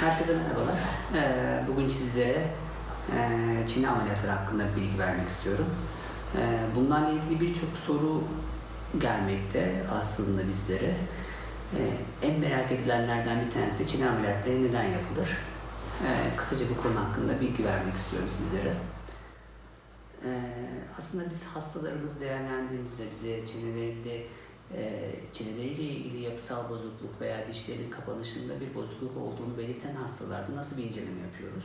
Herkese merhabalar. Ee, Bugün sizlere e, çene ameliyatları hakkında bilgi vermek istiyorum. Ee, Bunlarla ilgili birçok soru gelmekte aslında bizlere. Ee, En merak edilenlerden bir tanesi çene ameliyatları neden yapılır? Ee, Kısaca bu konu hakkında bilgi vermek istiyorum sizlere. Ee, Aslında biz hastalarımız değerlendirdiğimizde bize çenelerinde e, çeneleriyle ilgili yapısal bozukluk veya dişlerin kapanışında bir bozukluk olduğunu belirten hastalarda nasıl bir inceleme yapıyoruz?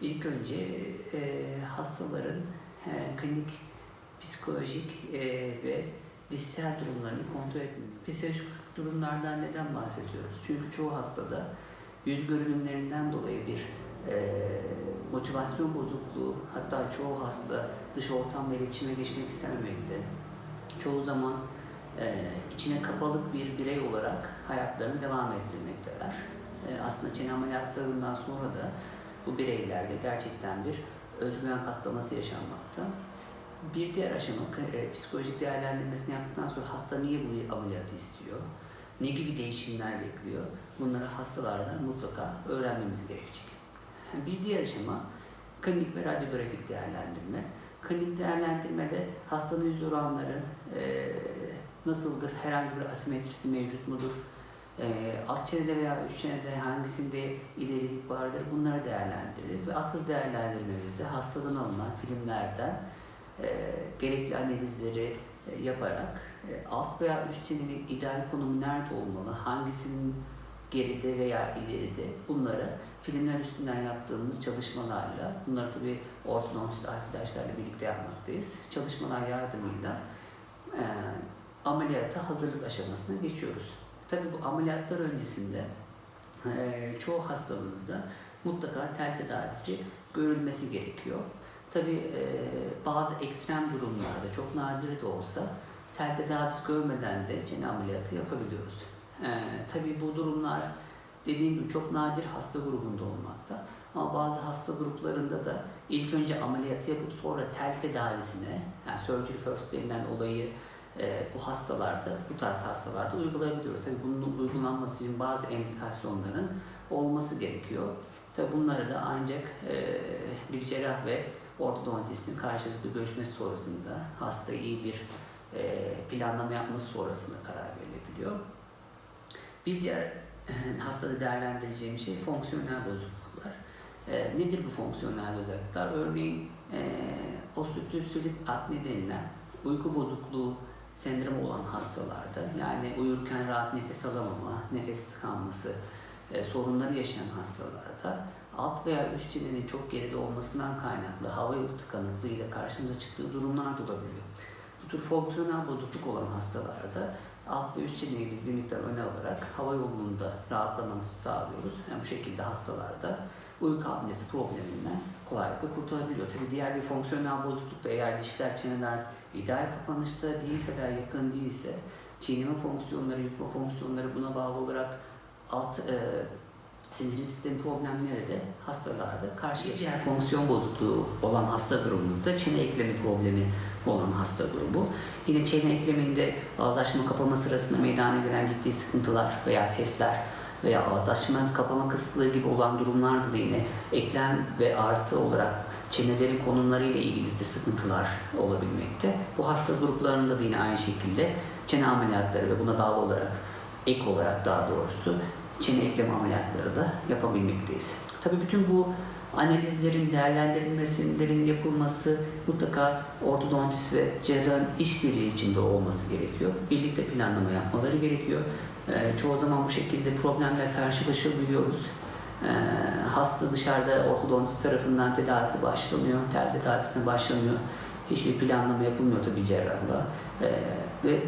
İlk önce e, hastaların e, klinik, psikolojik e, ve dişsel durumlarını kontrol etmemiz. Psikolojik durumlardan neden bahsediyoruz? Çünkü çoğu hastada yüz görünümlerinden dolayı bir e, motivasyon bozukluğu, hatta çoğu hasta dış ortamla iletişime geçmek istememekte. Çoğu zaman içine kapalı bir birey olarak hayatlarını devam ettirmekteler. E, aslında çene ameliyatlarından sonra da bu bireylerde gerçekten bir özgüven patlaması yaşanmakta. Bir diğer aşama e, psikolojik değerlendirmesini yaptıktan sonra hasta niye bu ameliyatı istiyor? Ne gibi değişimler bekliyor? Bunları hastalardan mutlaka öğrenmemiz gerekecek. Bir diğer aşama klinik ve radyografik değerlendirme. Klinik değerlendirmede hastanın yüz oranları e, nasıldır? Herhangi bir asimetrisi mevcut mudur? E, alt çenede veya üst çenede hangisinde ilerilik vardır? Bunları değerlendiririz ve asıl değerlendirmemizde hastadan alınan filmlerden e, gerekli analizleri e, yaparak e, alt veya üst çenenin ideal konumu nerede olmalı? Hangisinin geride veya ileride bunları filmler üstünden yaptığımız çalışmalarla, bunları tabi ortodontist arkadaşlarla birlikte yapmaktayız. Çalışmalar yardımıyla e, ameliyata hazırlık aşamasına geçiyoruz. Tabi bu ameliyatlar öncesinde e, çoğu hastamızda mutlaka tel tedavisi görülmesi gerekiyor. Tabi e, bazı ekstrem durumlarda çok nadir de olsa tel tedavisi görmeden de çene ameliyatı yapabiliyoruz. E, tabii bu durumlar dediğim gibi çok nadir hasta grubunda olmakta. Ama bazı hasta gruplarında da ilk önce ameliyatı yapıp sonra tel tedavisine, yani surgery first denilen olayı e, bu hastalarda, bu tarz hastalarda uygulayabiliyoruz. Tabii bunun uygulanması için bazı endikasyonların olması gerekiyor. Tabii bunları da ancak e, bir cerrah ve ortodontistin karşılıklı görüşmesi sonrasında hasta iyi bir e, planlama yapması sonrasında karar verilebiliyor. Bir diğer hastada değerlendireceğim şey fonksiyonel bozukluklar. E, nedir bu fonksiyonel bozukluklar? Örneğin e, postütüsülip apne denilen uyku bozukluğu sendromu olan hastalarda yani uyurken rahat nefes alamama, nefes tıkanması e, sorunları yaşayan hastalarda alt veya üst çenenin çok geride olmasından kaynaklı hava yolu tıkanıklığıyla karşımıza çıktığı durumlar da olabiliyor. Bu tür fonksiyonel bozukluk olan hastalarda alt ve üst çeneyi biz bir miktar öne alarak hava yolunda rahatlamanızı sağlıyoruz. Yani bu şekilde hastalarda uyku apnesi probleminden kolaylıkla kurtulabiliyor. Tabii diğer bir fonksiyonel bozuklukta eğer dişler, çeneler ideal kapanışta değilse veya yakın değilse çiğneme fonksiyonları, yutma fonksiyonları buna bağlı olarak alt e, sindirim sistemi problemleri de hastalarda karşılaşıyor. Fonksiyon bozukluğu olan hasta grubumuzda çene eklemi problemi olan hasta grubu. Yine çene ekleminde ağızlaşma kapama sırasında meydana gelen ciddi sıkıntılar veya sesler veya ağızlaşma kapama kısıtlığı gibi olan durumlarda da yine eklem ve artı olarak çenelerin konumları ile ilgili de sıkıntılar olabilmekte. Bu hasta gruplarında da yine aynı şekilde çene ameliyatları ve buna bağlı olarak ek olarak daha doğrusu çene eklem ameliyatları da yapabilmekteyiz. Tabii bütün bu analizlerin, değerlendirilmesinin yapılması mutlaka ortodontist ve cerrahın işbirliği içinde olması gerekiyor. Birlikte planlama yapmaları gerekiyor. Ee, çoğu zaman bu şekilde problemle karşılaşabiliyoruz. Ee, hasta dışarıda ortodontist tarafından tedavisi başlanıyor, tel tedavisine başlanıyor. Hiçbir planlama yapılmıyor tabii cerrahla. Ee, ve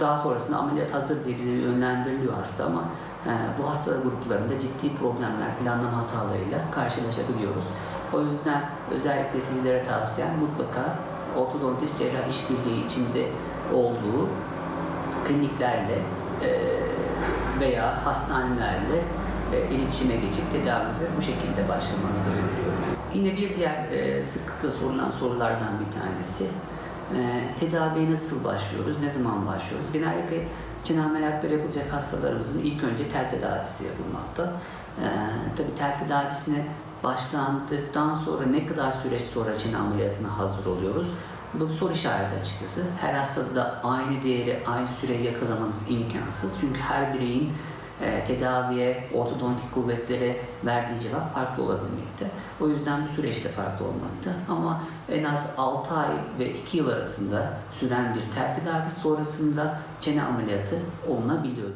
daha sonrasında ameliyat hazır diye bize yönlendiriliyor hasta ama e, bu hasta gruplarında ciddi problemler, planlama hatalarıyla karşılaşabiliyoruz. O yüzden özellikle sizlere tavsiyem mutlaka ortodontist cerrah işbirliği içinde olduğu kliniklerle e, veya hastanelerle e, iletişime geçip tedavinize bu şekilde başlamanızı öneriyorum. Yine bir diğer e, sıklıkla sorulan sorulardan bir tanesi tedaviye nasıl başlıyoruz, ne zaman başlıyoruz? Genellikle Çene ameliyatları yapılacak hastalarımızın ilk önce tel tedavisi yapılmakta. Ee, tabii tel tedavisine başlandıktan sonra ne kadar süreç sonra çene ameliyatına hazır oluyoruz? Bu bir soru işareti açıkçası. Her hastada da aynı değeri, aynı süreyi yakalamanız imkansız. Çünkü her bireyin e, tedaviye, ortodontik kuvvetlere verdiği cevap farklı olabilmekte. O yüzden bu süreçte farklı olmakta. Ama en az 6 ay ve 2 yıl arasında süren bir tel tedavisi sonrasında çene ameliyatı olunabiliyor.